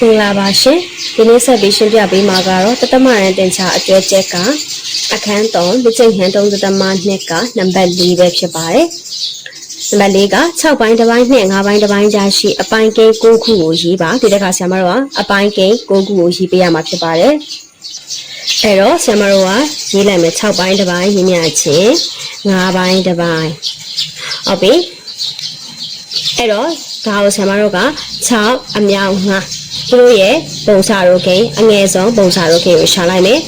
မင်္ဂလာပါရှင်ဒီနေ့ဆက်ပြီးရှင်းပြပေးမှာကတော့တသမရန်တင်ချာအကျွဲကျက်ကအခန်း3လူချင်းဟန်တုံးတသမနှစ်ကနံပါတ်4ပဲဖြစ်ပါတယ်နံပါတ်4က6ပိုင်းတစ်ပိုင်းနဲ့5ပိုင်းတစ်ပိုင်းကြာရှိအပိုင်းကိန်း9ခုကိုရေးပါဒီတစ်ခါဆရာမတို့ကအပိုင်းကိန်း9ခုကိုရေးပေးရမှာဖြစ်ပါတယ်အဲ့တော့ဆရာမတို့ကရေးလိုက်မယ်6ပိုင်းတစ်ပိုင်းရေးမြချင်း5ပိုင်းတစ်ပိုင်းဟုတ်ပြီအဲ့တော့ ဒါကိုဆရာမတို့က6အမြောက်5သူတို့ရဲ့ပုံစာရိုကိန်းအငယ်ဆုံးပုံစာရိုကိန်းကိုရှာလိုက်မယ်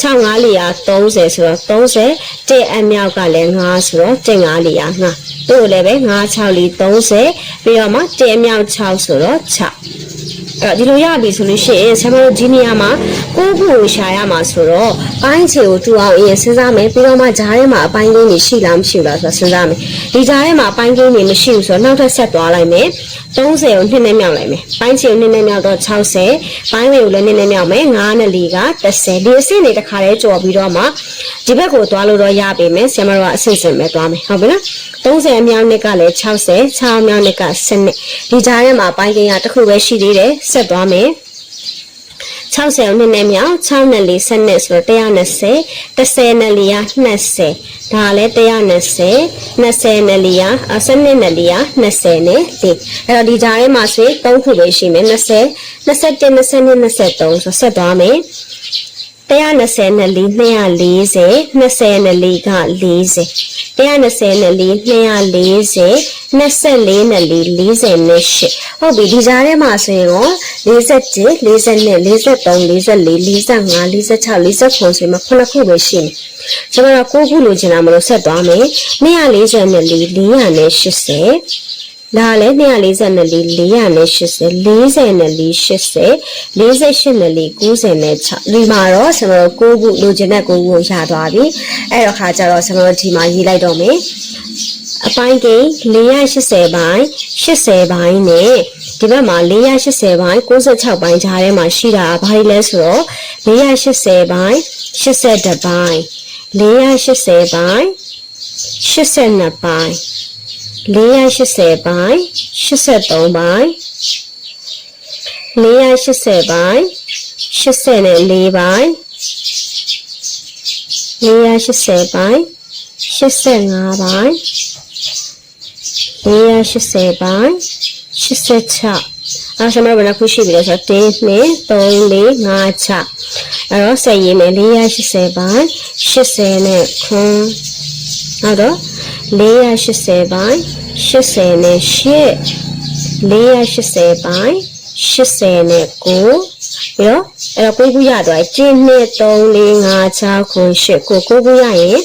6 5လီယာ30ဆိုတော့30တစ်အမြောက်ကလည်း5ဆိုတော့တစ်5လီယာ5တို့လည်းပဲ5 6လီ30ပြီးတော့မှတစ်အမြောက်6ဆိုတော့6အဲ့တော့ ဒီလိုရပြီဆိုလို့ရှိရင်ဆရာမတို့ဒီနေရာမှာကိုယ့်ခုကိုရှာရမှာဆိုတော့ပိုင်းချေကိုတူအောင်အရင်စဉ်းစားမယ်ပြီးတော့မှဂျားထဲမှာအပိုင်းကိန်းတွေရှိလားမရှိဘူးလားဆိုတာစဉ်းစားမယ်ဒီဂျားထဲမှာအပိုင်းကိန်းတွေမရှိဘူးဆိုတော့နောက်ထပ်ဆက်သွားလိုက်မယ်30ကိုနှစ်နဲ့မြောက်လိုက်မယ်ပိုင်းချေကိုနှစ်နဲ့မြောက်တော့60ပိုင်းတွေကိုလည်းနှစ်နဲ့မြောက်မယ်9နဲ့4က30ဒီအဆင့်တွေတစ်ခါတည်းကြော်ပြီးတော့မှဒီဘက်ကိုသွားလို့တော့ရပါမယ်ဆရာမတို့ကအဆင့်ဆင့်ပဲသွားမယ်ဟုတ်ပြီနော်30အမြောက်နှစ်ကလည်း60 6အမြောက်နှစ်က10ဒီဂျားထဲမှာအပိုင်းကိန်းကတစ်ခုပဲရှိသေးတယ်ဆက်သွားမယ်60ကိုနှစ်နဲ့မြောက်6နဲ့4 10နဲ့ဆိုတော့120 30နဲ့4က20ဒါလည်း120 20နဲ့4က10နဲ့4က20နဲ့4အဲ့တော့ဒီကြားထဲမှာဆိုရင်3ခုပဲရှိမယ်20 21 20နဲ့23ဆိုဆက်သွားမယ် 120နဲ့4 240 20နဲ့4က40 120နဲ့4 240 24နဲ့4 40နဲ့8ဟုတ်ပြီဒီကြားထဲမှာဆိုရင်ရော47 40နဲ့43 44 45 46 49ဆိုရင်မခုနှစ်ခုပဲရှိမယ်ကျွန်တော်က9ခုလိုချင်တာမလို့ဆက်သွားမယ်240နဲ့4 480 ဒါလည်း240နဲ့4 480 40နဲ့4 80 48နဲ့4 90နဲ့6ဒီမှာတော့ကျွန်တော်တို့9ခုလိုချင်တဲ့9ခုကိုရသွားပြီအဲ့တော့ခါကျတော့ကျွန်တော်တို့ဒီမှာရေးလိုက်တော့မယ်အပိုင်းကိန်း480ပိုင်း80ပိုင်းနဲ့ဒီဘက်မှာ480ပိုင်း96ပိုင်းကြားထဲမှာရှိတာဘာတွေလဲဆိုတော့480ပိုင်း82ပိုင်း480ပိုင်း82ပိုင်း 480ပိုင်း83ပိုင်း480ပိုင်း84ပိုင်း480ပိုင်း85ပိုင်း480ပိုင်း86အဲကျွန်တော်ဘယ်နှခုရှိပြီလဲဆိုတော့1 2 3 4 5 6အဲ့တော့ဆက်ရေးမယ်480ပိုင်း80နဲ့ခွန်းဟုတ်တော့ 480ပိုင်း80နဲ့8 480ပိုင်း80နဲ့9ပြီးတော့အဲ့တော့ကိုခုရသွားကျင်း2 3 4 5 6 9 8ကိုကိုခုရရင်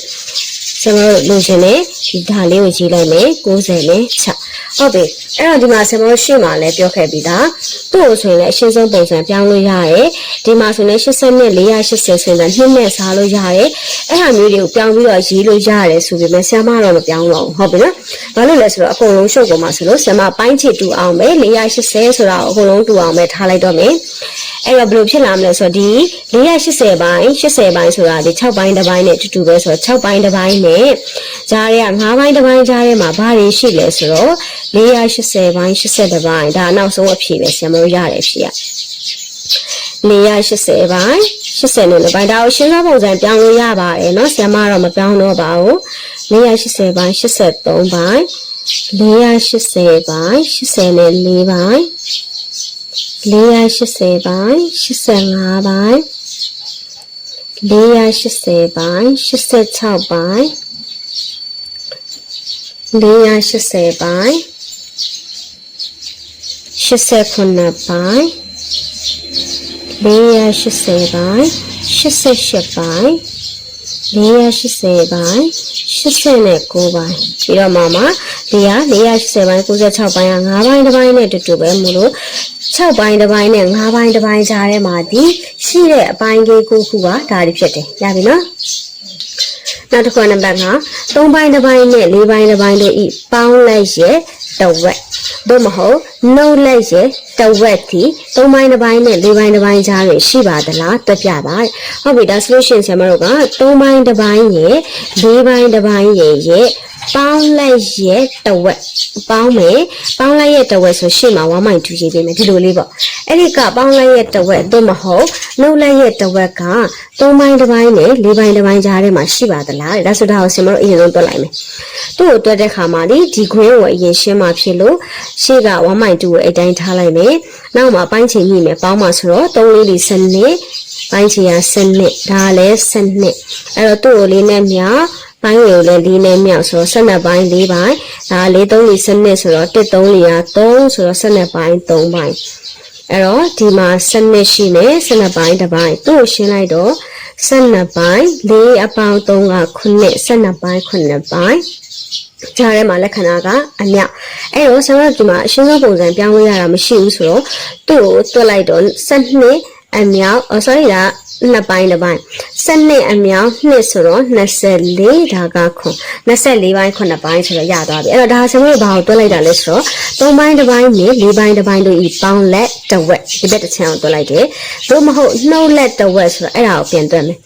ကျွန်တော်တို့လိုချင်တဲ့ဒီဓာတ်လေးကိုရေးလိုက်မယ်90နဲ့6ဟုတ်ပြီအဲ့တော့ဒီမှာဆင်မတို့ရှေ့မှာလည်းပြောခဲ့ပြီးသားသူ့ကိုဆိုရင်လည်းအရှင်းဆုံးပုံစံပြောင်းလို့ရတယ်ဒီမှာဆိုရင်80နဲ့480ဆိုရင်လည်းနှစ်နဲ့စားလို့ရတယ်အဲ့ဟာမျိုးတွေကိုပြောင်းပြီးတော့ရေးလို့ရတယ်ဆိုပေမဲ့ဆရာမတော့မပြောင်းတော့ဘူးဟုတ်ပြီနော်ဘာလို့လဲဆိုတော့အကုန်လုံးရှုပ်ကုန်မှာဆိုလို့ဆရာမပိုင်းချစ်တူအောင်ပဲ480ဆိုတာကိုအကုန်လုံးတူအောင်ပဲထားလိုက်တော့မယ် အဲ့တော့ဘယ်လိုဖြစ်လာမလဲဆိုတော့ဒီ480ပိုင်း80ပိုင်းဆိုတာဒီ6ပိုင်းတစ်ပိုင်းနဲ့တူတူပဲဆိုတော့6ပိုင်းတစ်ပိုင်းနဲ့ဂျားတွေက5ပိုင်းတစ်ပိုင်းဂျားတွေမှာဘာတွေရှိလဲဆိုတော့480ပိုင်း80ပိုင်းဒါနောက်ဆုံးအဖြေပဲဆရာမတို့ရတယ်ဖြေရ480ပိုင်း80နဲ့ပိုင်းဒါကိုရှင်းသောပုံစံပြောင်းလို့ရပါတယ်เนาะဆရာမတော့မပြောင်းတော့ပါဘူး480ပိုင်း83ပိုင်း480ပိုင်း80နဲ့4ပိုင်း 480ပိုင်း85ပိုင်း480ပိုင်း86ပိုင်း480ပိုင်း89ပိုင်း480ပိုင်း88ပိုင်း480ပိုင်း89ပိုင်းပြီးတော့မှမှဒီက480ပိုင်း96ပိုင်းက9ပိုင်းတစ်ပိုင်းနဲ့တူတူပဲမို့လို့ 6ပိုင်းတစ်ပိုင်းနဲ့9ပိုင်းတစ်ပိုင်းကြားထဲမှာဒီရှိတဲ့အပိုင်းလေးကိုခုကဒါတွေဖြစ်တယ်ရပြီနော်နောက်တစ်ခုနံပါတ်5 3ပိုင်းတစ်ပိုင်းနဲ့4ပိုင်းတစ်ပိုင်းတို့ဤပေါင်းလိုက်ရဲ့တဝက်သို့မဟုတ်နှုတ်လိုက်ရဲ့တဝက်ဒီ3ပိုင်းတစ်ပိုင်းနဲ့4ပိုင်းတစ်ပိုင်းကြားတွေရှိပါသလားတွက်ပြပါဟုတ်ပြီဒါဆိုလို့ရှိရင်ဆရာမတို့က3ပိုင်းတစ်ပိုင်းရဲ့4ပိုင်းတစ်ပိုင်းရဲ့ရဲ့ ပေါင်းလိုက်ရဲ့တဝက်ပေါင်းမယ်ပေါင်းလိုက်ရဲ့တဝက်ဆိုရှေ့မှာ1မိုင်2ရေးပေးမယ်ဒီလိုလေးပေါ့အဲ့ဒီကပေါင်းလိုက်ရဲ့တဝက်သို့မဟုတ်နှုတ်လိုက်ရဲ့တဝက်က3ပိုင်းတစ်ပိုင်းနဲ့4ပိုင်းတစ်ပိုင်းကြားထဲမှာရှိပါသလားဒါဆိုဒါကိုဆင်မတို့အရင်ဆုံးတွက်လိုက်မယ်သူ့ကိုတွက်တဲ့ခါမှာဒီဒီ green ကိုအရင်ရှင်းမှဖြစ်လို့ရှေ့က1မိုင်2ကိုအတိုင်းထားလိုက်မယ်နောက်မှာပိုင်းချိန်ညှိမယ်ပေါင်းမှာဆိုတော့3လေးဒီစနစ်ပိုင်းချီရစနစ်ဒါလည်းစနစ်အဲ့တော့သူ့ကိုလေးနဲ့မြောက် ပိုင်းတွေကိုလည်းလေးနဲ့မြောက်ဆိုတော့12ပိုင်း4ပိုင်းဒါလေး3လေးစနစ်ဆိုတော့1 3လေးရ3ဆိုတော့12ပိုင်း3ပိုင်းအဲ့တော့ဒီမှာစနစ်ရှိနေ12ပိုင်းတစ်ပိုင်းသူ့ကိုရှင်းလိုက်တော့12ပိုင်း4အပေါင်း3က9 12ပိုင်း9ပိုင်းကြားထဲမှာလက္ခဏာကအမြောက်အဲ့တော့ဆရာကဒီမှာအရှင်းဆုံးပုံစံပြောင်းလို့ရတာမရှိဘူးဆိုတော့သူ့ကိုတွက်လိုက်တော့12အမြောက်အော် sorry ဒါ နှစ်ပိုင်းတစ်ပိုင်း12အမြောက်နှစ်ဆိုတော့24ဒါကခွန်24ပိုင်း9ပိုင်းဆိုတော့ရသွားပြီအဲ့တော့ဒါဆရာတို့ဘာကိုတွက်လိုက်တာလဲဆိုတော့3ပိုင်းတစ်ပိုင်းနဲ့4ပိုင်းတစ်ပိုင်းတို့ဤပေါင်းလက်တစ်ဝက်ဒီဘက်တစ်ချမ်းကိုတွက်လိုက်တယ်သို့မဟုတ်နှုတ်လက်တစ်ဝက်ဆိုတော့အဲ့ဒါကိုပြန်တွက်မယ်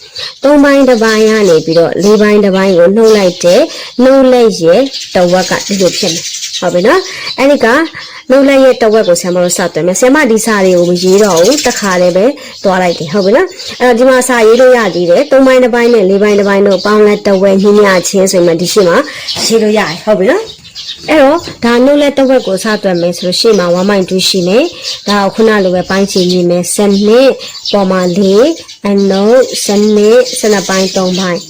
3ပိုင်းတစ်ပိုင်းကနေပြီးတော့4ပိုင်းတစ်ပိုင်းကိုနှုတ်လိုက်တယ်နှုတ်လက်ရဲ့တစ်ဝက်ကဒီလိုဖြစ်မယ်ဟုတ်ပြီနော်အဲ့ဒီက နှုတ်လက်ရဲ့တစ်ဝက်ကိုဆရာမတို့စသွင်းမယ်ဆရာမဒီစာတွေကိုမရေးတော့ဘူးတစ်ခါလည်းပဲတွားလိုက်တယ်ဟုတ်ပြီနော်အဲ့တော့ဒီမှာစာရေးလို့ရသေးတယ်3ပိုင်းတစ်ပိုင်းနဲ့4ပိုင်းတစ်ပိုင်းတို့ပေါင်းလက်တစ်ဝက်ညှိညချင်းဆိုရင်ဒီရှိမှာရေးလို့ရတယ်ဟုတ်ပြီနော်အဲ့တော့ဒါနှုတ်လက်တစ်ဝက်ကိုစသွင်းမယ်ဆိုလို့ရှိမှ1.2ရှိမယ်ဒါကိုခုနလိုပဲပိုင်းချီနေမယ်စနစ်ပေါ်မှာ4အနုတ်စနစ်စနစ်ပိုင်း3ပိုင်း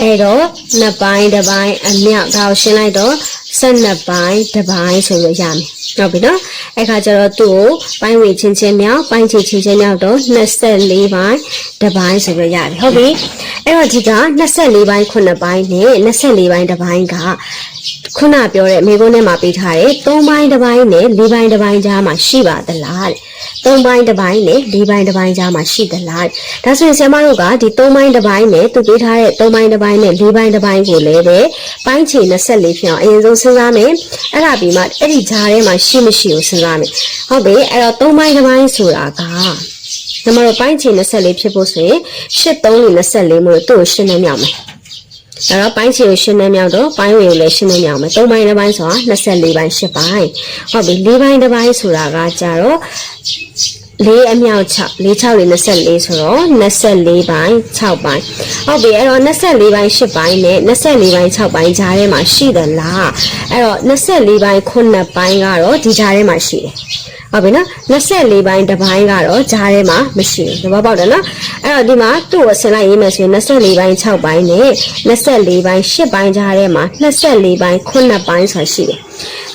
အဲ့တော့နှစ်ပိုင်းတစ်ပိုင်းအမြောက်ဒါကိုရှင်းလိုက်တော့ 12ပိုင်းတစ်ပိုင်းဆိုလို့ရမယ် ဟုတ်ပြီနော်အဲ့ခါကျတော့သူ့ကိုပိုင်းဝေချင်းချင်းမြောက်ပိုင်းချီချင်းချင်းမြောက်တော့24ပိုင်းတစ်ပိုင်းဆိုလို့ရတယ်ဟုတ်ပြီအဲ့တော့ဒီက24ပိုင်း9ပိုင်းနဲ့24ပိုင်းတစ်ပိုင်းကခုနပြောတဲ့မိကုန်းထဲမှာပေးထားတယ်3ပိုင်းတစ်ပိုင်းနဲ့4ပိုင်းတစ်ပိုင်းကြားမှာရှိပါသလားတဲ့3ပိုင်းတစ်ပိုင်းနဲ့4ပိုင်းတစ်ပိုင်းကြားမှာရှိသလားဒါဆိုရင်ဆရာမတို့ကဒီ3ပိုင်းတစ်ပိုင်းနဲ့သူပေးထားတဲ့3ပိုင်းတစ်ပိုင်းနဲ့4ပိုင်းတစ်ပိုင်းကိုလည်းပဲပိုင်းချီ24ဖြစ်အောင်အရင်ဆုံးစဉ်းစားမယ်အဲ့ဒါပြီးမှအဲ့ဒီကြားထဲမှာရှိမရှိကိုစဉ်းစားမယ်ဟုတ်ပြီအဲ့တော့3ပိုင်းတစ်ပိုင်းဆိုတာကနံပါတ်ပိုင်းချီ24ဖြစ်ဖို့ဆိုရင်8 3 24မို့သူ့ကိုရှင်းနေမြောက်မယ်အဲ့တော့ပိုင်းချီကိုရှင်းနေမြောက်တော့ပိုင်းဝေကိုလည်းရှင်းနေမြောက်မယ်3ပိုင်းတစ်ပိုင်းဆိုတာ24ပိုင်း8ပိုင်းဟုတ်ပြီ4ပိုင်းတစ်ပိုင်းဆိုတာကကြတော့ လေးအမြောက်6 4 6လေး24ဆိုတော့24ပိုင်း6ပိုင်းဟုတ်ပြီအဲ့တော့24ပိုင်း8ပိုင်းနဲ့24ပိုင်း6ပိုင်းကြားထဲမှာရှိသလားအဲ့တော့24ပိုင်း9ပိုင်းကတော့ဒီကြားထဲမှာရှိတယ် ဟုတ်ပြီနော်24ပိုင်းတစ်ပိုင်းကတော့ဂျားထဲမှာမရှိဘူးသဘောပေါက်တယ်နော်အဲ့တော့ဒီမှာသူ့ကိုဆင်လိုက်ရေးမယ်ဆိုရင်24ပိုင်း6ပိုင်းနဲ့24ပိုင်း8ပိုင်းဂျားထဲမှာ24ပိုင်း9ပိုင်းဆိုတာရှိတယ်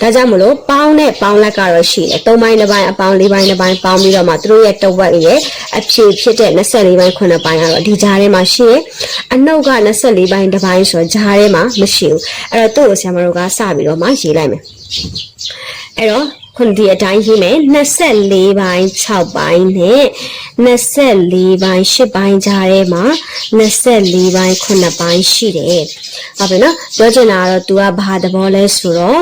ဒါကြောင့်မလို့ပေါင်းနဲ့ပေါင်းလက်ကတော့ရှိတယ်3ပိုင်းတစ်ပိုင်းအပေါင်း4ပိုင်းတစ်ပိုင်းပေါင်းပြီးတော့မှသူတို့ရဲ့တဝက်ရဲ့အဖြေဖြစ်တဲ့24ပိုင်း9ပိုင်းကတော့ဒီဂျားထဲမှာရှိတယ်အနှုတ်က24ပိုင်းတစ်ပိုင်းဆိုတော့ဂျားထဲမှာမရှိဘူးအဲ့တော့သူ့ကိုဆရာမတို့ကစပြီးတော့မှရေးလိုက်မယ်အဲ့တော့ ခုဒီအတိုင်းရေးမယ်24ပိုင်း6ပိုင်းနဲ့24ပိုင်း8ပိုင်းကြားထဲမှာ24ပိုင်း9ပိုင်းရှိတယ်ဟုတ်ပြီနော်ပြောချင်တာကတော့ तू ကဘာသဘောလဲဆိုတော့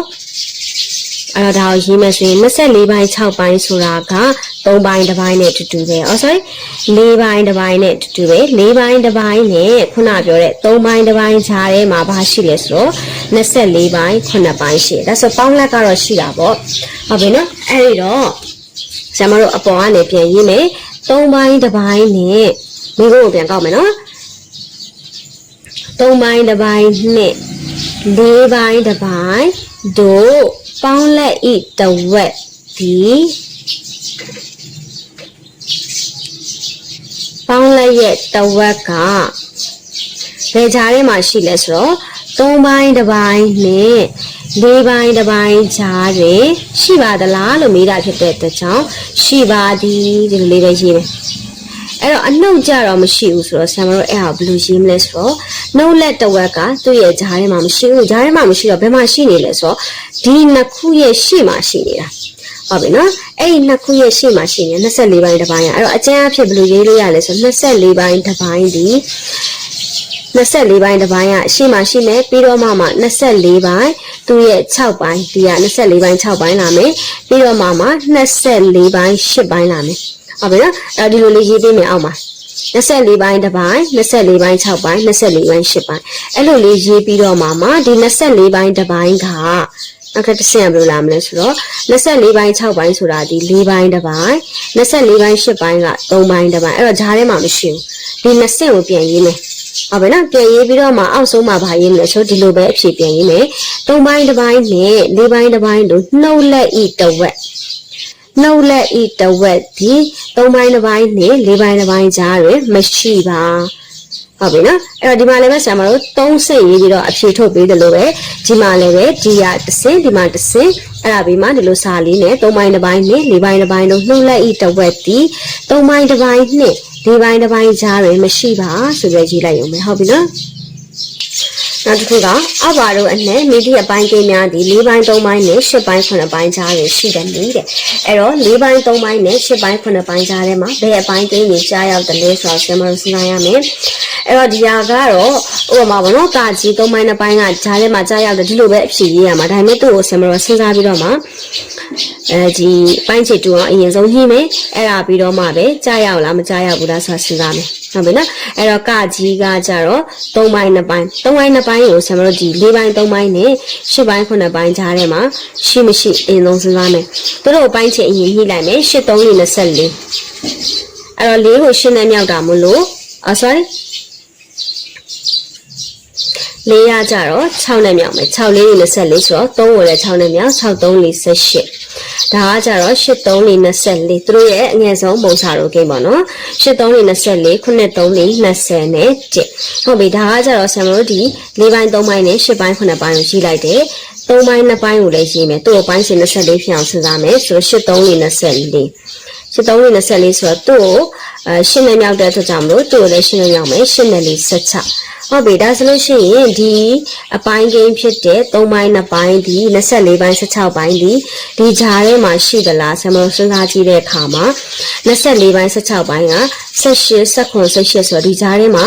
အဲ့တော့ဒါကိုရေးမယ်ဆိုရင်24ပိုင်း6ပိုင်းဆိုတာက 3ပိုင်းတစ်ပိုင်းနဲ့တူတူပဲ။ Oh sorry 4ပိုင်းတစ်ပိုင်းနဲ့တူတူပဲ။4ပိုင်းတစ်ပိုင်းနဲ့ခုနပြောတဲ့3ပိုင်းတစ်ပိုင်းခြားထဲမှာဘာရှိလဲဆိုတော့24ပိုင်း9ပိုင်းရှိတယ်။ဒါဆိုပေါင်းလက်ကတော့ရှိတာပေါ့။ဟုတ်ပြီနော်။အဲ့ဒီတော့ဆရာမတို့အပေါ်ကနေပြန်ရေးမယ်။3ပိုင်းတစ်ပိုင်းနဲ့မိကိုကိုပြန်ကောက်မယ်နော်။3ပိုင်းတစ်ပိုင်းနဲ့4ပိုင်းတစ်ပိုင်းတို့ပေါင်းလက်ဤတဝက်ဒီ ပေါင်းလက်ရဲ့တဝက်ကဘယ်ကြားထဲမှာရှိလဲဆိုတော့၃ပိုင်းတစ်ပိုင်းနဲ့၄ပိုင်းတစ်ပိုင်းကြားတွင်ရှိပါသလားလို့မေးတာဖြစ်တဲ့အတွက်ကြောင့်ရှိပါသည်ဒီလိုလေးပဲရေးမယ်အဲ့တော့အနှုတ်ကြတော့မရှိဘူးဆိုတော့ဆရာမတို့အဲ့ဟာဘယ်လိုရေးမလဲဆိုတော့နှုတ်လက်တစ်ဝက်ကသူ့ရဲ့ဂျားထဲမှာမရှိဘူးဂျားထဲမှာမရှိတော့ဘယ်မှာရှိနေလဲဆိုတော့ဒီနှစ်ခုရဲ့ရှေ့မှာရှိနေတာ ဟုတ်ပြီနော်အဲ့ဒီနှစ်ခုရဲ့ရှေ့မှာရှိနေ24ပိုင်းတစ်ပိုင်းอ่ะအဲ့တော့အကျဉ်းအဖြစ်ဘယ်လိုရေးလို့ရလဲဆိုတော့24ပိုင်းတစ်ပိုင်းဒီ24ပိုင်းတစ်ပိုင်းကရှေ့မှာရှိမယ်ပြီးတော့မှမှ24ပိုင်းသူ့ရဲ့6ပိုင်းဒီက24ပိုင်း6ပိုင်းလာမယ်ပြီးတော့မှမှ24ပိုင်း8ပိုင်းလာမယ်ဟုတ်ပြီနော်အဲဒီလိုလေးရေးပေးမယ်အောက်မှာ24ပိုင်းတစ်ပိုင်း24ပိုင်း6ပိုင်း24ပိုင်း8ပိုင်းအဲ့လိုလေးရေးပြီးတော့မှမှဒီ24ပိုင်းတစ်ပိုင်းက နောက်ထပ်တစ်ဆင့်ဘယ်လိုလာမလဲဆိုတော့24ပိုင်း6ပိုင်းဆိုတာဒီ4ပိုင်းတစ်ပိုင်း24ပိုင်း8ပိုင်းက3ပိုင်းတစ်ပိုင်းအဲ့တော့ဂျားထဲမှာမရှိဘူးဒီ2ဆင့်ကိုပြန်ရေးမယ်ဟုတ်ပြီနော်ပြန်ရေးပြီးတော့မှအောက်ဆုံးမှာဗာရေးမလဲဆိုဒီလိုပဲအဖြေပြန်ရေးမယ်3ပိုင်းတစ်ပိုင်းနဲ့4ပိုင်းတစ်ပိုင်းတို့နှုတ်လက်ဤတစ်ဝက်နှုတ်လက်ဤတစ်ဝက်ဒီ3ပိုင်းတစ်ပိုင်းနဲ့4ပိုင်းတစ်ပိုင်းကြားတွင်မရှိပါ ဟုတ်ပြီနော်အဲ့တော့ဒီမှာလည်းပဲဆရာမတို့၃ဆင့်ရေးပြီးတော့အဖြေထုတ်ပေးတယ်လို့ပဲဒီမှာလည်းပဲဒီရတစ်ဆင့်ဒီမှာတစ်ဆင့်အဲ့ဒါပြီးမှဒီလိုစာလေးနဲ့၃ပိုင်းတစ်ပိုင်းနဲ့၄ပိုင်းတစ်ပိုင်းတို့နှုတ်လက်ဤတစ်ဝက်ဒီ၃ပိုင်းတစ်ပိုင်းနဲ့ဒီပိုင်းတစ်ပိုင်းကြားတွင်မရှိပါဆိုပြီးရေးလိုက်ရုံပဲဟုတ်ပြီနော်နောက်တစ်ခုကအဘာတို့အနဲ့မီဒီအပိုင်းကိန်းများဒီ၄ပိုင်း၃ပိုင်းနဲ့၈ပိုင်း9ပိုင်းကြားတွင်ရှိတယ်နည်းတဲ့အဲ့တော့၄ပိုင်း၃ပိုင်းနဲ့၈ပိုင်း9ပိုင်းကြားထဲမှာဘယ်အပိုင်းကိန်းတွေကြားရောက်တယ်လဲဆိုတော့ဆရာမတို့စဉ်းစားရမယ် အဲ့တော့ဒီဟာကတော့ဥပမာဘောနော်ကာကြီး၃ပိုင်းနှစ်ပိုင်းကဂျားထဲမှာကြားရောက်တယ်ဒီလိုပဲအဖြေရေးရမှာဒါပေမဲ့သူ့ကိုဆင်မတော်စဉ်းစားပြီးတော့မှအဲဒီပိုင်းချီတူအောင်အရင်ဆုံးညှိမယ်အဲ့ဒါပြီးတော့မှပဲကြားရောက်လားမကြားရောက်ဘူးလားဆိုတာစဉ်းစားမယ်ဟုတ်ပြီနော်အဲ့တော့ကာကြီးကကြတော့၃ပိုင်းနှစ်ပိုင်း၃ပိုင်းနှစ်ပိုင်းကိုဆင်မတော်ဒီ၄ပိုင်း၃ပိုင်းနဲ့၈ပိုင်း9ပိုင်းကြားထဲမှာရှိမရှိအရင်ဆုံးစဉ်းစားမယ်သူတို့ပိုင်းချီအရင်ညှိလိုက်မယ်၈3 24အဲ့တော့၄ကိုရှင်းနေမြောက်တာမလို့အာ sorry လေးရကြတော့6နဲ့မြောက်မယ်6လေး24ဆိုတော့3ကိုလည်း6နဲ့မြောက်6 3 48ဒါကကြတော့8 3 24သူတို့ရဲ့အငယ်ဆုံးပုံစာတို့ကိန်းပေါ့နော်8 3 24 9 3 20နဲ့1ဟုတ်ပြီဒါကကြတော့ဆံမတို့ဒီ၄ပိုင်း3ပိုင်းနဲ့8ပိုင်း9ပိုင်းကိုရေးလိုက်တယ်3ပိုင်း2ပိုင်းကိုလည်းရေးမယ်သူ့ကိုပိုင်းရှင်24ဖြစ်အောင်စဉ်းစားမယ်ဆိုတော့8 3 24 8 3 24ဆိုတော့သူ့ကိုအဲရှင်းနေမြောက်တဲ့အတွက်ကြောင့်မလို့သူ့ကိုလည်းရှင်းနေမြောက်မယ်ရှင်းနေလေး16ဟုတ်ပြီဒါဆိုလို့ရှိရင်ဒီအပိုင်းကိန်းဖြစ်တဲ့3ပိုင်း2ပိုင်းဒီ24ပိုင်း16ပိုင်းဒီဒီဂျားထဲမှာရှိသလားဆမလို့စဉ်းစားကြည့်တဲ့အခါမှာ24ပိုင်း16ပိုင်းက18 19 18ဆိုတော့ဒီဂျားထဲမှာ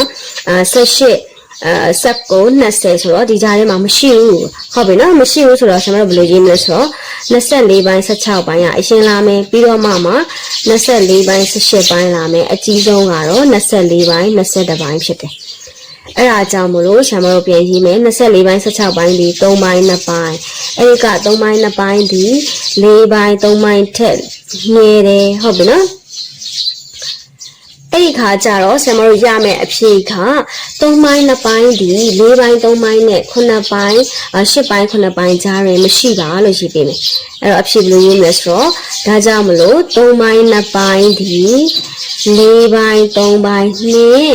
အာ18အဲဆက်ကို20ဆိုတော့ဒီကြားထဲမှာမရှိဘူးဟုတ်ပြီနော်မရှိဘူးဆိုတော့ကျွန်တော်တို့ဘယ်လိုရေးမလဲဆိုတော့ 24ပိုင်း16ပိုင်းကအရှင်းလာမယ်ပြီးတော့မှမှ24ပိုင်း18ပိုင်းလာမယ်အကြီးဆုံးကတော့24ပိုင်း22ပိုင်းဖြစ်တယ်အဲ့ဒါကြောင့်မလို့ဆရာမတို့ပြန်ရေးမယ်24ပိုင်း16ပိုင်းဒီ3ပိုင်း2ပိုင်းအဲ့ဒီက3ပိုင်း2ပိုင်းဒီ4ပိုင်း3ပိုင်းထက်ငယ်တယ်ဟုတ်ပြီနော် အဲ့ဒီခါကျတော့ဆရာမတို့ရမယ်အဖြေက3ပိုင်း2ပိုင်းဒီ4ပိုင်း3ပိုင်းနဲ့9ပိုင်း10ပိုင်း9ပိုင်းကြားရင်မရှိပါလို့ရှိပေးမယ်အဲ့တော့အဖြေဘယ်လိုရေးမလဲဆိုတော့ဒါကြောင့်မလို့3ပိုင်း2ပိုင်းဒီ4ပိုင်း3ပိုင်းနဲ့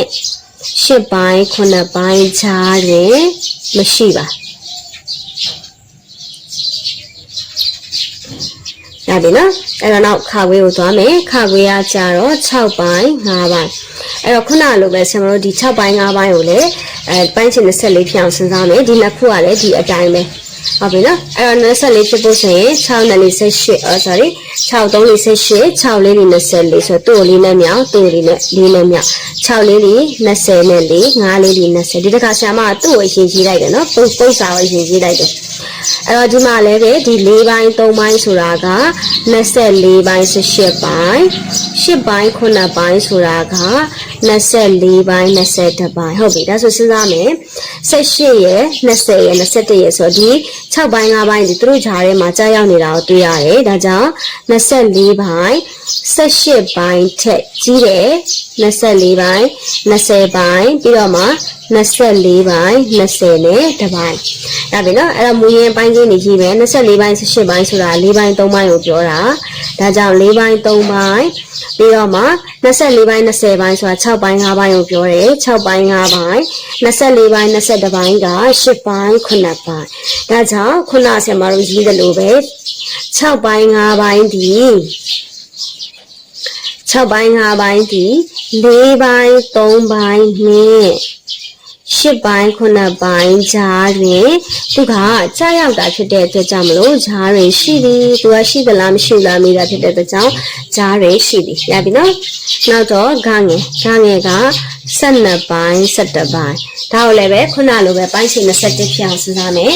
10ပိုင်း9ပိုင်းကြားရင်မရှိပါ ရပြီနော်အဲ့တော့နောက်ခါခွေးကိုသွားမယ်ခါခွေးကကြတော့6ပိုင်း5ပိုင်းအဲ့တော့ခုနလိုပဲဆင်မတို့ဒီ6ပိုင်း5ပိုင်းကိုလည်းအဲပိုင်းချင်24ဖြစ်အောင်စဉ်းစားမယ်ဒီနှစ်ခုကလည်းဒီအတိုင်းပဲဟုတ်ပြီနော်အဲ့တော့24ဖြစ်ဖို့ဆိုရင်6နဲ့48အော် sorry 6 3 48 6လေး24ဆိုတော့တူလေးနဲ့မြောက်တူလေးနဲ့လေးနဲ့မြောက်6လေးလေး20နဲ့လေး5လေးလေး20ဒီတစ်ခါဆရာမကသူ့ကိုအရင်ကြီးလိုက်တယ်နော်ပုံပုံစာကိုအရင်ကြီးလိုက်တယ် အဲ့တော့ဒီမှာလည်းပဲဒီ၄ပိုင်း၃ပိုင်းဆိုတာက24ပိုင်း18ပိုင်း8ပိုင်း9ပိုင်းဆိုတာက24ပိုင်း22ပိုင်းဟုတ်ပြီဒါဆိုစဉ်းစားမယ်18ရယ်20ရယ်21ရယ်ဆိုတော့ဒီ6ပိုင်း5ပိုင်းဒီသူတို့ဂျားထဲမှာကြာရောက်နေတာကိုတွေ့ရတယ်ဒါကြောင့်24ပိုင်း18ပိုင်းထက်ကြီးတယ်24ပိုင်း20ပိုင်းပြီးတော့မှ24ပိုင်း20နဲ့တပိုင်းဒါပြီနော်အဲ့တော့မူရင်းပိုင်းကြီးနေကြီးပဲ24ပိုင်း18ပိုင်းဆိုတာ4ပိုင်း3ပိုင်းကိုပြောတာဒါကြောင့်4ပိုင်း3ပိုင်းပြီးတော့မှ24ပိုင်း20ပိုင်းဆိုတာ6ပိုင်း5ပိုင်းကိုပြောတယ်6ပိုင်း5ပိုင်း24ပိုင်း22ပိုင်းက10ပိုင်း9ပိုင်းဒါကြောင့်ခုနဆရာမတို့ရေးတယ်လို့ပဲ6ပိုင်း5ပိုင်းဒီ6ပိုင်း5ပိုင်းဒီ4ပိုင်း3ပိုင်းနဲ့ ရှစ်ပိုင်းခုနှစ်ပိုင်းဂျားတွင်သူကကြားရောက်တာဖြစ်တဲ့အတွက်ကြောင့်မလို့ဂျားတွင်ရှိသည်သူကရှိသလားမရှိဘူးလားမေးတာဖြစ်တဲ့အတွက်ကြောင့်ဂျားတွင်ရှိသည်ရပြီနော်နောက်တော့ဂငယ်ဂငယ်က 12ပိုင်း17ပိုင်းဒါကိုလည်းပဲခုနလိုပဲပိုင်းချိန်21ဖြစ်အောင်စဉ်းစားမယ်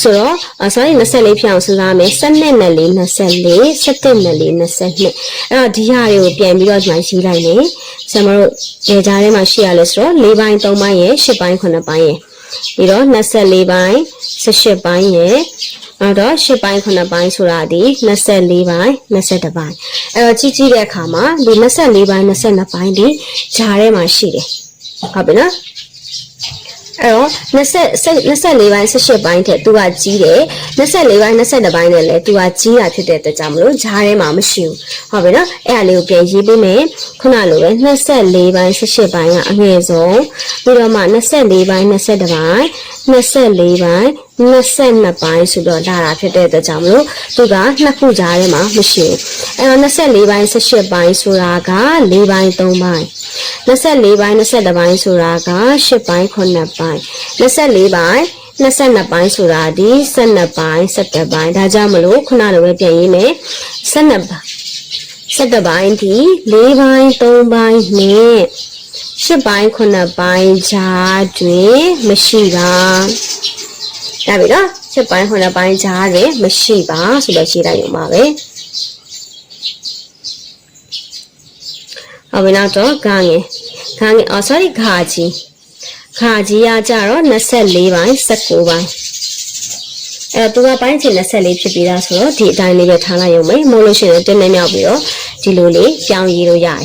ဆိုတော့အ sorry 24ဖြစ်အောင်စဉ်းစားမယ်12နဲ့4 24 17နဲ့4 22အဲ့တော့ဒီဟာတွေကိုပြန်ပြီးတော့ဒီမှာရေးလိုက်မယ်ဆရာမတို့ဒေကြားထဲမှာရှိရလဲဆိုတော့4ပိုင်း3ပိုင်းရယ်10ပိုင်း9ပိုင်းရယ်ပြီးတော့24ပိုင်း18ပိုင်းရယ် နောက်တော့10ပိုင်း9ပိုင်းဆိုတာဒီ24ပိုင်း22ပိုင်းအဲ့တော့ကြည့်ကြည့်တဲ့အခါမှာဒီ24ပိုင်း22ပိုင်းဒီဂျားထဲမှာရှိတယ်ဟုတ်ပြီနော်အဲ့တော့20 24ပိုင်း18ပိုင်းထက်သူကကြီးတယ်24ပိုင်း22ပိုင်းနဲ့လည်းသူကကြီးတာဖြစ်တဲ့အတွက်ကြောင့်မလို့ဂျားထဲမှာမရှိဘူးဟုတ်ပြီနော်အဲ့ဒါလေးကိုပြန်ရေးပေးမယ်ခုနလိုပဲ24ပိုင်း18ပိုင်းကအငယ်ဆုံးပြီးတော့မှ24ပိုင်း22ပိုင်း24ပိုင်း 22ပိုင်းဆိုတော့လာတာဖြစ်တဲ့အတွက်ကြောင့်မလို့သူကနှစ်ခုကြားထဲမှာမရှိဘူးအဲ့တော့24ပိုင်း18ပိုင်းဆိုတာက4ပိုင်း3ပိုင်း24ပိုင်း22ပိုင်းဆိုတာက10ပိုင်း9ပိုင်း24ပိုင်း22ပိုင်းဆိုတာဒီ12ပိုင်း17ပိုင်းဒါကြောင့်မလို့ခုနလိုပဲပြန်ရေးမယ်12ပိုင်း17ပိုင်းဒီ4ပိုင်း3ပိုင်းနဲ့10ပိုင်း9ပိုင်းကြားတွင်မရှိပါ ဒါပြီနော်7ပိုင်း9ပိုင်းကြားတွင်မရှိပါဆိုတော့ရှင်းလိုက်ရုံပါပဲဟုတ်ပြီနောက်တော့ဂါငယ်ဂါငယ်အော် sorry ဂါကြီးဂါကြီးရကြတော့24ပိုင်း19ပိုင်းအဲ့တော့သူကပိုင်းချင်24ဖြစ်ပြီးသားဆိုတော့ဒီအတိုင်းလေးပဲထားလိုက်ရုံပဲမို့လို့ရှိရင်တင်းနေမြောက်ပြီးတော့ဒီလိုလေးပြောင်းရေးလို့ရတယ်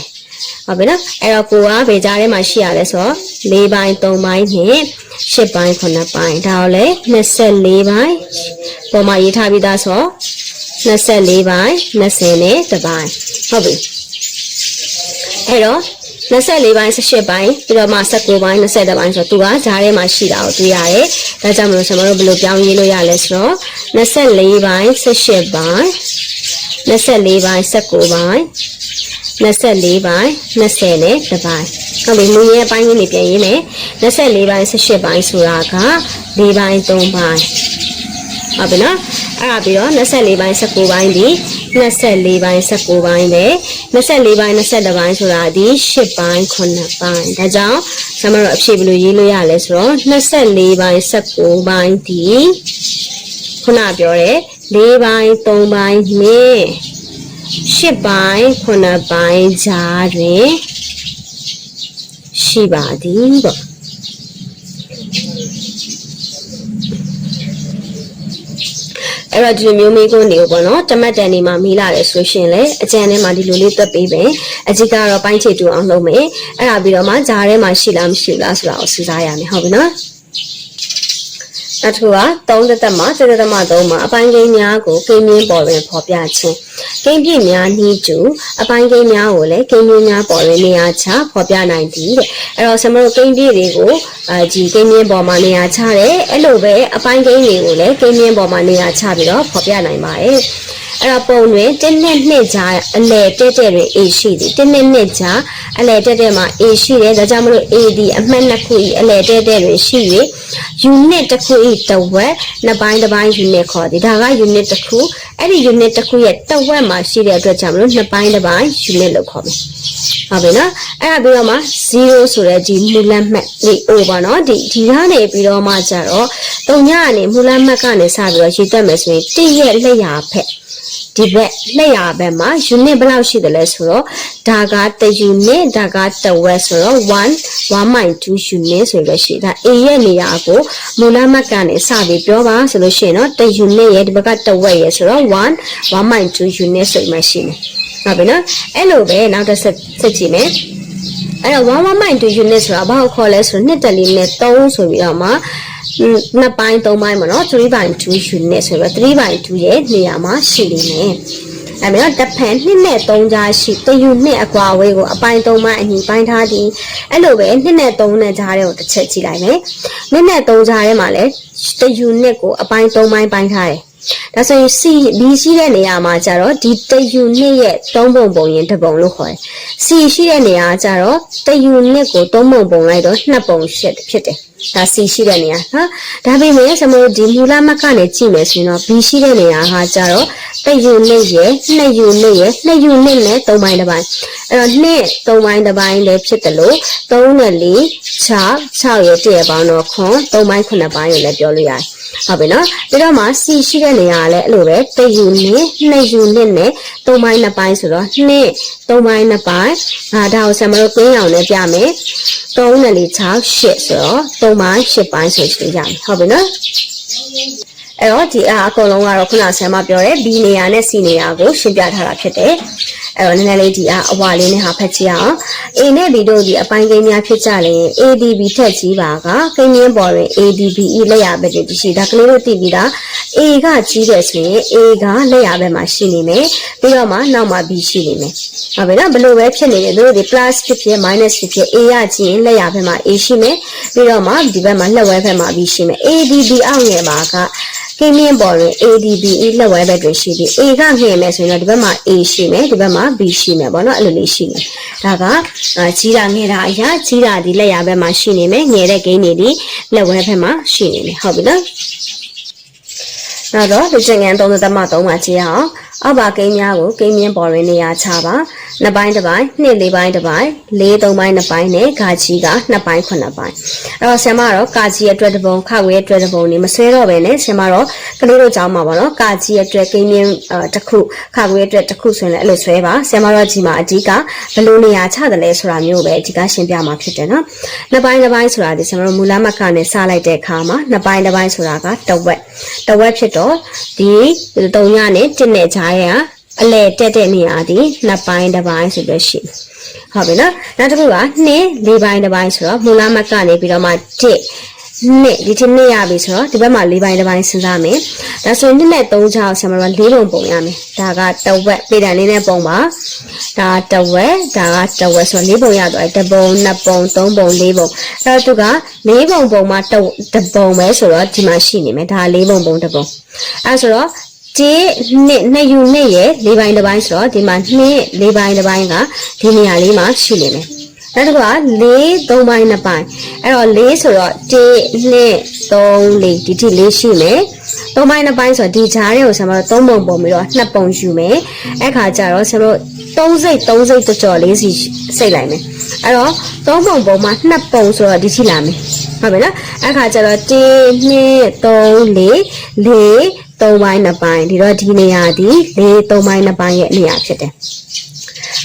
ဟုတ်ပြီနော်အဲ့တော့ကိုကဗေကြားထဲမှာရှိရလဲဆိုတော့၄ပိုင်း၃ပိုင်းနဲ့ ၈ပိုင်း9ပိုင်းဒါတော့လေ24ပိုင်းပုံမှန်ရေးထားပြီးသားဆိုတော့24ပိုင်း20နဲ့တစ်ပိုင်းဟုတ်ပြီအဲ့တော့24ပိုင်း18ပိုင်းပြီးတော့မှ19ပိုင်း20ပိုင်းဆိုတော့သူကဂျားထဲမှာရှိတာကိုတွေ့ရတယ်။ဒါကြောင့်မလို့ကျွန်တော်တို့ဘယ်လိုပြောင်းရေးလို့ရလဲဆိုတော့24ပိုင်း18ပိုင်း24ပိုင်း19ပိုင်း24ပိုင်း20နဲ့တစ်ပိုင်း ဟုတ်ပြီလူရဲ့အပိုင်းလေးပြန်ရေးမယ်24ပိုင်း18ပိုင်းဆိုတာက4ပိုင်း3ပိုင်းဟုတ်ပြီနော်အဲ့ဒါပြီးတော့24ပိုင်း19ပိုင်းဒီ24ပိုင်း19ပိုင်းပဲ24ပိုင်း22ပိုင်းဆိုတာဒီ10ပိုင်း9ပိုင်းဒါကြောင့်ကျွန်တော်တို့အဖြေဘယ်လိုရေးလို့ရလဲဆိုတော့24ပိုင်း19ပိုင်းဒီခုနပြောတဲ့4ပိုင်း3ပိုင်းနဲ့10ပိုင်း9ပိုင်းကြားတွင် ရှိပါသည်ပေါ့အဲ့တော့ဒီလိုမျိုးမေးခွန်းတွေကိုပေါ့နော်တမတ်တန်နေမှာမေးလာတယ်ဆိုရှင်လေအကြံထဲမှာဒီလိုလေးသွတ်ပေးမယ်အကြီးကတော့ပိုင်းချေတူအောင်လုပ်မယ်အဲ့ဒါပြီးတော့မှဂျားထဲမှာရှိလားမရှိဘူးလားဆိုတာကိုစဉ်းစားရမယ်ဟုတ်ပြီနော် နောက်တစ်ခုက3သက်သက်မှာ7သက်သက်မှာ3မှာအပိုင်းကိန်းများကိုကိန်းမြင့်ပေါ်တွင်ဖော်ပြခြင်းကိန်းပြည့်များနှီးကျူအပိုင်းကိန်းများကိုလည်းကိန်းမြင့်များပေါ်တွင်နေရာချဖော်ပြနိုင်သည်တဲ့အဲ့တော့ဆမတို့ကိန်းပြည့်တွေကိုအာဒီကိန်းမြင့်ပေါ်မှာနေရာချတယ်အဲ့လိုပဲအပိုင်းကိန်းတွေကိုလည်းကိန်းမြင့်ပေါ်မှာနေရာချပြီးတော့ဖော်ပြနိုင်ပါတယ် အဲ့တော့ပုံတွင်1နဲ့2ကြားအလဲတက်တဲ့တွင် A ရှိသည်1နဲ့2ကြားအလဲတက်တဲ့မှာ A ရှိတယ်ဒါကြောင့်မလို့ A ဒီအမှတ်နှစ်ခုဤအလဲတက်တဲ့တွင်ရှိ၍ unit တစ်ခုဤတစ်ဝက်နှစ်ပိုင်းတစ်ပိုင်း unit ခေါ်သည်ဒါက unit တစ်ခုအဲ့ဒီ unit တစ်ခုရဲ့တစ်ဝက်မှာရှိတဲ့အတွက်ကြောင့်မလို့နှစ်ပိုင်းတစ်ပိုင်း unit လို့ခေါ်မယ်ဟုတ်ပြီနော်အဲ့ဒါပြီးတော့မှ0ဆိုတဲ့ဒီမူလမှတ်ဒီ O ပါနော်ဒီဒီကနေပြီးတော့မှကြတော့တုံညကနေမူလမှတ်ကနေစပြီးတော့ရေးတက်မယ်ဆိုရင်တည့်ရဲ့လက်ရာဖက် ဒီဘက်လက်ရဘက်မှာ unit ဘယ်လောက်ရှိတယ်လဲဆိုတော့ဒါက1 unit ဒါက1 wet ဆိုတော့1 1.2 unit ဆိုလို့ရှိတာ A ရဲ့နေရာကိုမူလမှတ်ကနေစပြီးပြောပါဆိုလို့ရှိရင်တော့1 unit ရဲ့ဒီဘက်က1 wet ရဲ့ဆိုတော့1 1.2 unit ဆိုမှရှိမယ်ဟုတ်ပြီနော်အဲ့လိုပဲနောက်တစ်ဆက်ဆက်ကြည့်မယ်အဲ့တော့1.1.2 unit ဆိုတာဘာကိုခေါ်လဲဆိုတော့နှစ်တက်လေးနဲ့3ဆိုပြီးတော့မှ နှစ်ပိုင်းသုံးပိုင်းပေါ့နော်3.2 unit ဆိုတော့3.2ရဲ့နေရာမှာရှိနေတယ်။အဲမျိုးတစ်ဖက်နှစ်နဲ့3ကြားရှိတယူနှစ်အကွာဝေးကိုအပိုင်း3ပိုင်းအညီပိုင်းထားသည်အဲ့လိုပဲနှစ်နဲ့3နဲ့ကြားတဲ့ကိုတစ်ချက်ကြည့်လိုက်မယ်။နှစ်နဲ့3ကြားထဲမှာလည်းတယူနှစ်ကိုအပိုင်း3ပိုင်းပိုင်းထားတယ် ဒါဆိုရင် C B ရှိတဲ့နေရာမှာကျတော့ဒီတယူနစ်ရဲ့၃ပုံပုံရင်တစ်ပုံလို့ခေါ်တယ် C ရှိတဲ့နေရာကကျတော့တယူနစ်ကို၃ပုံပုံလိုက်တော့2ပုံဖြစ်ဖြစ်တယ်ဒါ C ရှိတဲ့နေရာနော်ဒါပေမဲ့ကျွန်တော်တို့ဒီမူလမတ်ကနေကြည့်မယ်ဆိုရင်တော့ B ရှိတဲ့နေရာဟာကျတော့တယူနစ်ရဲ့2ယူနစ်ရဲ့2ယူနစ်နဲ့3ပိုင်းတစ်ပိုင်းအဲ့တော့2 3ပိုင်းတစ်ပိုင်းလည်းဖြစ်တယ်လို့3နဲ့4 6 6ရဲ့တည့်ရပေါင်းတော့ခွန်3ပိုင်း9ပိုင်းကိုလည်းပြောလို့ရတယ် ဟုတ်ပြီနော်ပြီးတော့မှ C ရှိတဲ့နေရာကလည်းအဲ့လိုပဲတယူနစ်2ယူနစ်နဲ့3ပိုင်း2ပိုင်းဆိုတော့2 3ပိုင်း2ပိုင်းအာဒါကိုဆံမလို့ကျင်းအောင်လည်းပြမယ်3နဲ့4 6 8ဆိုတော့3ပိုင်း8ပိုင်းဆိုချင်ရမယ်ဟုတ်ပြီနော်အဲ့တော့ဒီအားအကုန်လုံးကတော့ခုနဆံမပြောတဲ့ B နေရာနဲ့ C နေရာကိုရှင်းပြထားတာဖြစ်တယ်အဲ့တော့နည်းနည်းလေးဒီအားအဝါလေးနဲ့ဟာဖတ်ကြည့်အောင် A နဲ့ B တို့ဒီအပိုင်းကိန်းများဖြစ်ကြရင် ADB ထက်ကြီးပါကကိန်းရင်းပေါ်တွင် ADBE လက်ရဘက်တွေရှိဒါကလေးတို့သိပြီးသား A ကကြီးတယ်ဆိုရင် A ကလက်ရဘက်မှာရှိနေမယ်ပြီးတော့မှနောက်မှာ B ရှိနေမယ်ဟုတ်ပြီနော်ဘယ်လိုပဲဖြစ်နေတယ်တို့ဒီ plus ဖြစ်ဖြစ် minus ဖြစ်ဖြစ် A ရကြီးရင်လက်ရဘက်မှာ A ရှိမယ်ပြီးတော့မှဒီဘက်မှာလက်ဝဲဘက်မှာ B ရှိမယ် ADB အောက်ငယ်ပါက ကိန်းမြင့်ပေါ်တွင် ADBE လက်ဝဲဘက်တွင်ရှိပြီး A ကငှင်မယ်ဆိုရင်တော့ဒီဘက်မှာ A ရှိမယ်ဒီဘက်မှာ B ရှိမယ်ပေါ့နော်အဲ့လိုလေးရှိမယ်ဒါကအာကြီးတာငယ်တာအရာကြီးတာဒီလက်ရဘက်မှာရှိနေမယ်ငယ်တဲ့ကိန်းတွေဒီလက်ဝဲဘက်မှာရှိနေမယ်ဟုတ်ပြီနော်နောက်တော့ဒီကျင်ငန်း3.3မှာကြည့်အောင်အောက်ပါကိန်းများကိုကိန်းမြင့်ပေါ်တွင်နေရာချပါ နှစ်ပိုင်းတစ်ပိုင်းနှစ်လေးပိုင်းတစ်ပိုင်းလေးသုံးပိုင်းနှစ်ပိုင်းနဲ့ဂါကြီးကနှစ်ပိုင်းခုနှစ်ပိုင်းအဲ့တော့ဆင်မတော့ဂါကြီးရဲ့အတွက်တစ်ပုံခဝေးရဲ့အတွက်တစ်ပုံနေမဆွဲတော့ပဲနဲ့ဆင်မတော့ကလေးတို့ကြောင်းမှာပေါ့နော်ဂါကြီးရဲ့အတွက်ကိန်းမြင့်တစ်ခုခဝေးရဲ့အတွက်တစ်ခုဆိုရင်လည်းအဲ့လိုဆွဲပါဆင်မတော့ကြီးမှာအဓိကဘယ်လိုနေရာချတယ်လဲဆိုတာမျိုးပဲအဓိကရှင်းပြမှာဖြစ်တယ်နော်နှစ်ပိုင်းတစ်ပိုင်းဆိုတာဒီဆင်မတို့မူလမကနဲ့စလိုက်တဲ့အခါမှာနှစ်ပိုင်းတစ်ပိုင်းဆိုတာကတဝက်တဝက်ဖြစ်တော့ဒီ3ညနဲ့1နဲ့ဂျားရဲ့ အလဲတက်တဲ့နေရာဒီနှစ်ပိုင်းတစ်ပိုင်းဆိုလို့ရှိဟုတ်ပြီနော်နောက်တစ်ခုကနှစ်လေးပိုင်းတစ်ပိုင်းဆိုတော့မူလမကနေပြီးတော့မှ1နှစ်ဒီတစ်နှစ်ရပြီဆိုတော့ဒီဘက်မှာ၄ပိုင်းတစ်ပိုင်းစဉ်းစားမယ်ဒါဆိုရင်နှစ်နဲ့3ချောင်းဆံမတော့၄ပုံပုံရမယ်ဒါကတဝက်ပေတံလေးနဲ့ပုံပါဒါတဝက်ဒါကတဝက်ဆိုတော့၄ပုံရတော့တပုံနှစ်ပုံသုံးပုံ၄ပုံအဲ့တော့သူက၄ပုံပုံမှာတပုံပဲဆိုတော့ဒီမှာရှိနေမယ်ဒါ၄ပုံပုံတပုံအဲ့ဆိုတော့ ဒီနှစ်နှစ်ယူနှစ်ရဲ့၄ပိုင်းတစ်ပိုင်းဆိုတော့ဒီမှာနှစ်၄ပိုင်းတစ်ပိုင်းကဒီနေရာလေးမှာရှိနေမယ်နောက်တစ်ခုက၄၃ပိုင်းနှစ်ပိုင်းအဲ့တော့၄ဆိုတော့1 2 3 4ဒီထိ၄ရှိမယ်၃ပိုင်းနှစ်ပိုင်းဆိုတော့ဒီဂျားတွေကိုဆရာမတို့၃ပုံပုံပြီးတော့2ပုံယူမယ်အဲ့ခါကျတော့ဆရာတို့3စိတ်3စိတ်ကြော်လေးစီစိတ်လိုက်မယ်အဲ့တော့၃ပုံပုံမှာ2ပုံဆိုတော့ဒီထိလာမယ်ဟုတ်ပြီနော်အဲ့ခါကျတော့1 2 3 4 4 3ပိုင်း2ပိုင်းဒီတော့ဒီနေရာဒီ၄3ပိုင်း2ပိုင်းရဲ့နေရာဖြစ်တယ်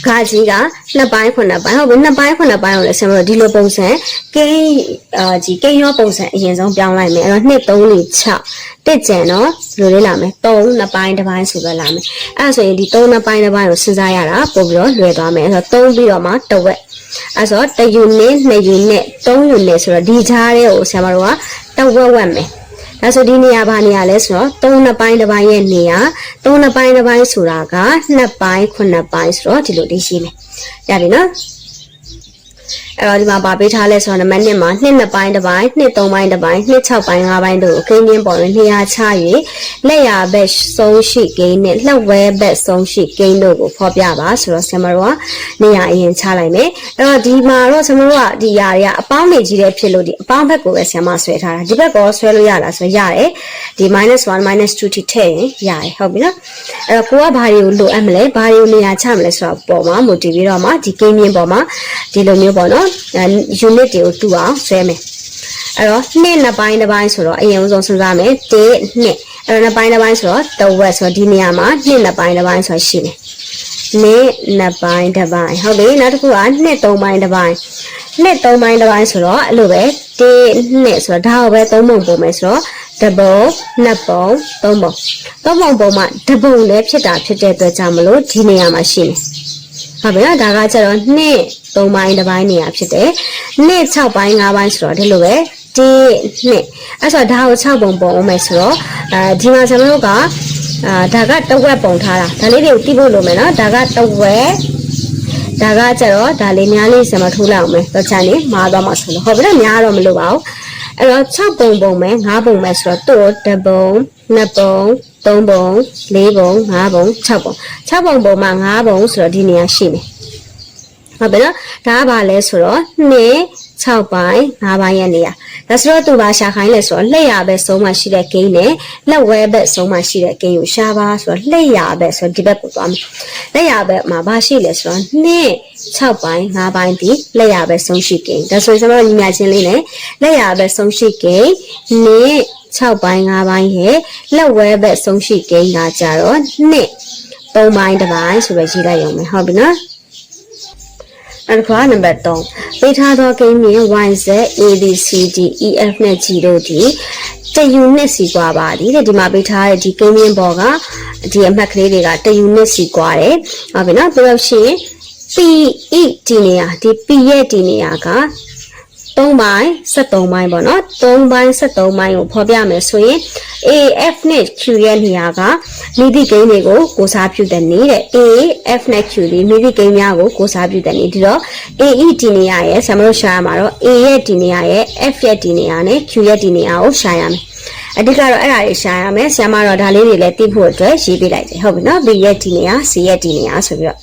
ခါကြီးက2ပိုင်း9ပိုင်းဟုတ်ပြီ2ပိုင်း9ပိုင်းကိုလည်းဆင်မလို့ဒီလိုပုံစံကိန်းအာဒီကိန်းရောပုံစံအရင်ဆုံးပြောင်းလိုက်မယ်အဲ့တော့2 3 4 6တစ်ကြံတော့လိုလေးလာမယ်3 2ပိုင်းတစ်ပိုင်းဆိုပဲလာမယ်အဲ့ဆိုရင်ဒီ3 2ပိုင်းတစ်ပိုင်းကိုစဉ်းစားရတာပို့ပြီးတော့လွယ်သွားမယ်အဲ့တော့3ပြီးတော့မှတစ်ဝက်အဲ့ဆို1ယူနစ်2ယူနစ်3ယူနစ်ဆိုတော့ဒီကြားလေးကိုဆင်မတို့ကတစ်ဝက်ဝက်မယ် ဒါဆိုဒီနေရာဘာနေရာလဲဆိုတော့3နှစ်ပိုင်းတစ်ပိုင်းရဲ့နေရာ3နှစ်ပိုင်းတစ်ပိုင်းဆိုတာက2ပိုင်း9ပိုင်းဆိုတော့ဒီလိုလေးရှိမယ်။ရပြီနော်။ အဲ့တော့ဒီမှာဗာပေးထားလဲဆိုတော့နံပါတ်1မှာ2နှစ်ပိုင်းတစ်ပိုင်း2 3ပိုင်းတစ်ပိုင်း2 6ပိုင်း5ပိုင်းတို့ကိုကိန်းချင်းပေါ်တွင်နေရာချ၍လက်ရာဘက်ဆုံးရှိကိန်းနဲ့လှက်ဝဲဘက်ဆုံးရှိကိန်းတို့ကိုဖော်ပြပါဆိုတော့ဆင်မတို့ကနေရာအရင်ချလိုက်မယ်အဲ့တော့ဒီမှာတော့ဆင်မတို့ကဒီຢာတွေကအပေါင်းနေကြီးတဲ့ဖြစ်လို့ဒီအပေါင်းဘက်ကိုပဲဆင်မဆွဲထားတာဒီဘက်ကောဆွဲလို့ရလားဆိုရတယ်ဒီ -1 -2 ထိထည့်ရင်ရတယ်ဟုတ်ပြီနော်အဲ့တော့ကိုကဘာတွေကိုလိုအပ်မလဲဘာတွေကိုနေရာချမလဲဆိုတော့ပေါ်မှာမူတည်ပြီးတော့မှဒီကိန်းမြင့်ပေါ်မှာဒီလိုမျိုးပေါ့နော် unit တွေကိုတူအောင်ဆွဲမယ်အဲ့တော့နှစ်နှစ်ပိုင်းတစ်ပိုင်းဆိုတော့အရင်ဆုံးစဉ်းစားမယ်1နှစ်အဲ့တော့နှစ်ပိုင်းတစ်ပိုင်းဆိုတော့တဝက်ဆိုတော့ဒီနေရာမှာနှစ်နှစ်ပိုင်းတစ်ပိုင်းဆိုရှိမယ်နှစ်နှစ်ပိုင်းတစ်ပိုင်းဟုတ်ပြီနောက်တစ်ခုကနှစ်သုံးပိုင်းတစ်ပိုင်းနှစ်သုံးပိုင်းတစ်ပိုင်းဆိုတော့အဲ့လိုပဲ1နှစ်ဆိုတော့ဒါကိုပဲသုံးပုံပုံမယ်ဆိုတော့တပုံနှစ်ပုံသုံးပုံသုံးပုံပုံမှာတပုံလည်းဖြစ်တာဖြစ်တဲ့အတွက်ကြောင့်မလို့ဒီနေရာမှာရှိနေ ဟုတ်ပြီနော်ဒါကကျတော့နှစ်3ပိုင်းတစ်ပိုင်းနေရာဖြစ်တယ်။နှစ်6ပိုင်း5ပိုင်းဆိုတော့ဒီလိုပဲဒီနှစ်အဲ့ဆိုဒါကို6ပုံပုံအောင်မယ်ဆိုတော့အဲဒီမှာကျွန်တော်တို့ကအာဒါကတဝက်ပုံထားတာဒါလေးတွေကိုတိဖို့လိုမယ်နော်ဒါကတဝက်ဒါကကျတော့ဒါလေးများလေးစမထိုးလိုက်အောင်မယ်တော့ချန်လေးမာသွားမှာဆိုလို့ဟုတ်ပြီနော်များတော့မလိုပါဘူးအဲ့တော့6ပုံပုံမယ်5ပုံမယ်ဆိုတော့သူ့တပုံ2ပုံ 3ပုံ4ပုံ5ပုံ6ပုံ6ပုံပုံမှာ5ပုံဆိုတော့ဒီနေရာရှိမယ်ဟုတ်ပြီနော်ဒါကဘာလဲဆိုတော့2 6ပိုင်း5ပိုင်းရဲ့နေရာဒါဆိုတော့သူပါရှာခိုင်းလဲဆိုတော့လက်ရဘက်ဆုံးမှရှိတဲ့ဂိမ်းနဲ့လက်ဝဲဘက်ဆုံးမှရှိတဲ့ဂိမ်းကိုရှာပါဆိုတော့လက်ရဘက်ဆိုတော့ဒီဘက်ကိုသွားမယ်လက်ရဘက်မှာဘာရှိလဲဆိုတော့2 6ပိုင်း5ပိုင်းဒီလက်ရဘက်ဆုံးရှိဂိမ်းဒါဆိုရင်ကျွန်တော်ညီမချင်းလေးနဲ့လက်ရဘက်ဆုံးရှိဂိမ်း2 6ပိုင်း5ပိုင်းရဲ့လက်ဝဲဘက်ဆုံးရှိဂိမ်းကကြတော့2 3ပိုင်းတစ်ပိုင်းဆိုပဲရေးလိုက်ရုံပဲဟုတ်ပြီနော်နောက်တစ်ခါနံပါတ်3ပေးထားသောကိန်းမြင် YZ ABCD EF နဲ့ G တို့ဒီတယူနစ်စီကွာပါသည်တဲ့ဒီမှာပေးထားတဲ့ဒီကိန်းမြင်ပေါ်ကဒီအမှတ်ကလေးတွေကတယူနစ်စီကွာတယ်ဟုတ်ပြီနော်ပြီးတော့ရှိရင် PE ဒီနေရာဒီ P ရဲ့ဒီနေရာက 3ပိုင်း73ပိုင်းပေါ့နော်3ပိုင်း73ပိုင်းကိုဖော်ပြမယ်ဆိုရင် AF နဲ့ Q ရဲ့နေရာကမိသည့်ကိန်းတွေကိုကိုစားပြုတဲ့နေတဲ့ AF နဲ့ Q ဒီမိသည့်ကိန်းများကိုကိုစားပြုတဲ့နေဒီတော့ AE ဒီနေရာရဲ့ဆရာမတို့ရှာရမှာတော့ A ရဲ့ဒီနေရာရဲ့ F ရဲ့ဒီနေရာနဲ့ Q ရဲ့ဒီနေရာကိုရှာရမယ်အဓိကတော့အဲ့ဒါတွေရှာရမယ်ဆရာမတော့ဒါလေးတွေလည်းသိဖို့အတွက်ရေးပေးလိုက်တယ်ဟုတ်ပြီနော် B ရဲ့ဒီနေရာ C ရဲ့ဒီနေရာဆိုပြီးတော့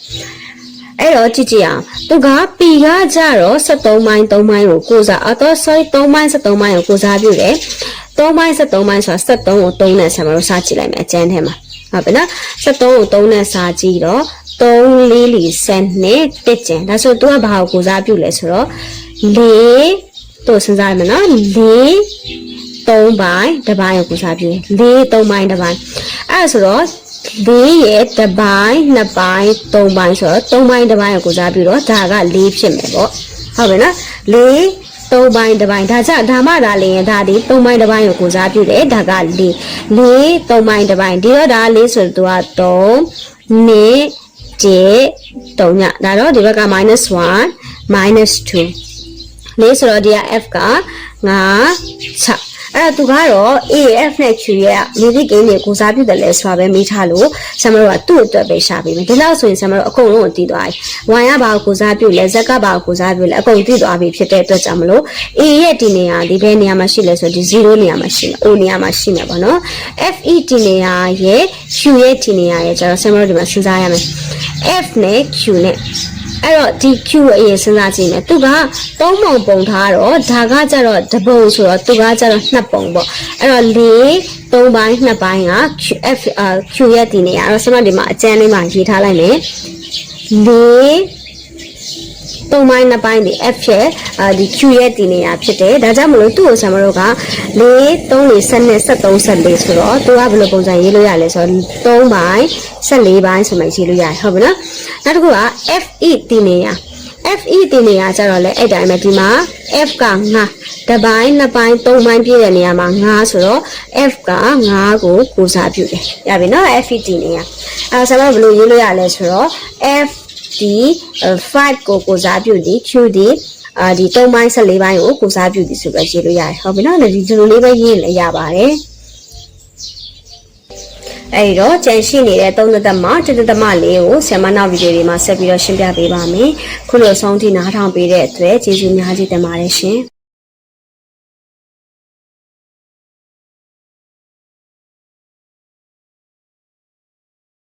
အဲ့တော့ကြည့်ကြည့်အောင်သူက P ကကြတော့73မိုင်း3မိုင်းကိုကိုစားအတော့ sorry 3မိုင်း73မိုင်းကိုကိုစားပြုတယ်3မိုင်း73မိုင်းဆိုတာ73ကို3နဲ့ဆရာမတို့စားကြည့်လိုက်မယ်အကျန်းထဲမှာဟုတ်ပြီနော်73ကို3နဲ့စားကြည့်တော့3လေးလီဆန်နဲ့တစ်ကျန်ဒါဆိုသူကဘာကိုကိုစားပြုလဲဆိုတော့4တို့စဉ်းစားရမယ်နော်4 3ပိုင်းတစ်ပိုင်းကိုကိုစားပြုတယ်4 3ပိုင်းတစ်ပိုင်းအဲ့ဒါဆိုတော့ 4ရဲ့တစ်ပိုင်းနှစ်ပိုင်းသုံးပိုင်းဆိုတော့သုံးပိုင်းတစ်ပိုင်းကိုကိုစားပြုတော့ဒါက4ဖြစ်မယ်ပေါ့ဟုတ်ပြီနော်4သုံးပိုင်းတစ်ပိုင်းဒါကြဒါမှဒါလည်းရင်ဒါဒီသုံးပိုင်းတစ်ပိုင်းကိုကိုစားပြုတယ်ဒါက4 4သုံးပိုင်းတစ်ပိုင်းဒီတော့ဒါ4ဆိုတော့သူက3နှစ်1 3ညဒါတော့ဒီဘက်က -1 -2 လေးဆိုတော့ဒီက f က9 6 အဲ့တော့သူကတော့ AF နဲ့ Q ရဲ့မြေကြီးကိန်းတွေကိုစားပြုတယ်လဲဆိုတာပဲမိထားလို့ဆမ်မတို့ကသူ့အတွက်ပဲရှာပေးမယ်ဒီလောက်ဆိုရင်ဆမ်မတို့အကုန်လုံးကိုတည်သွားပြီ။ Y ကဘာကိုစားပြုလဲ Z ကဘာကိုစားပြုလဲအကုန်တည်သွားပြီဖြစ်တဲ့အတွက်ကြောင့်မလို့ A ရဲ့ဒီနေရာဒီဘယ်နေရာမှာရှိလဲဆိုဒီ0နေရာမှာရှိမယ် O နေရာမှာရှိမယ်ပေါ့နော် FE ဒီနေရာရဲ့ Q ရဲ့ဒီနေရာရဲ့ကျတော့ဆမ်မတို့ဒီမှာစဉ်းစားရမယ် F နဲ့ Q နဲ့ အဲ့တော့ဒီ Q ကိုအရင်စဉ်းစားကြည့်မယ်သူကသုံးပုံပုံထားတော့ဒါကကြတော့တပုံဆိုတော့သူကကြတော့နှစ်ပုံပေါ့အဲ့တော့၄သုံးပိုင်းနှစ်ပိုင်းက Q F Q ရဲ့ဒီနေရာအဲ့တော့ဆက်မဒီမှာအကျန်းလေးမှာရေးထားလိုက်မယ်၄ သုံးပိုင်းနှစ်ပိုင်းဒီ F ရဲ့အာဒီ Q ရဲ့ဒီနေရာဖြစ်တယ်ဒါကြောင့်မလို့သူ့ကိုဆံမတို့က၄3 4 7 73 74ဆိုတော့သူကဘယ်လိုပုံစံရေးလို့ရလဲဆိုတော့3ပိုင်း14ပိုင်းဆိုမှရေးလို့ရတယ်ဟုတ်ပြီနော်နောက်တစ်ခုက FE ဒီနေရာ FE တင်နေရကြတော့လေအဲ့တိုင်းပဲဒီမှာ F က9တစ်ပိုင်းနှစ်ပိုင်းသုံးပိုင်းပြည့်တဲ့နေရာမှာ9ဆိုတော့ F က9ကိုကိုစားပြုတယ်ရပြီနော် FE တင်နေရအဲဆရာမဘယ်လိုရေးလို့ရလဲဆိုတော့ F ဒီ5ကိုကိုစားပြုသည် Q ဒီအာဒီ3ပိုင်း14ပိုင်းကိုကိုစားပြုသည်ဆိုပြီးရေးလို့ရတယ်ဟုတ်ပြီနော်ဒီလိုလေးပဲရေးရင်လည်းရပါတယ်အဲဒီတော့ကြံရှိနေတဲ့သုံးသက်မတသက်မလေးကိုဆ iam နောက်ဗီဒီယိုတွေမှာဆက်ပြီးတော့ရှင်းပြပေးပါမယ်ခုလိုဆုံးထိနားထောင်ပေးတဲ့အတွက်ကျေးဇူးများကြီးတင်ပါတယ်ရှင်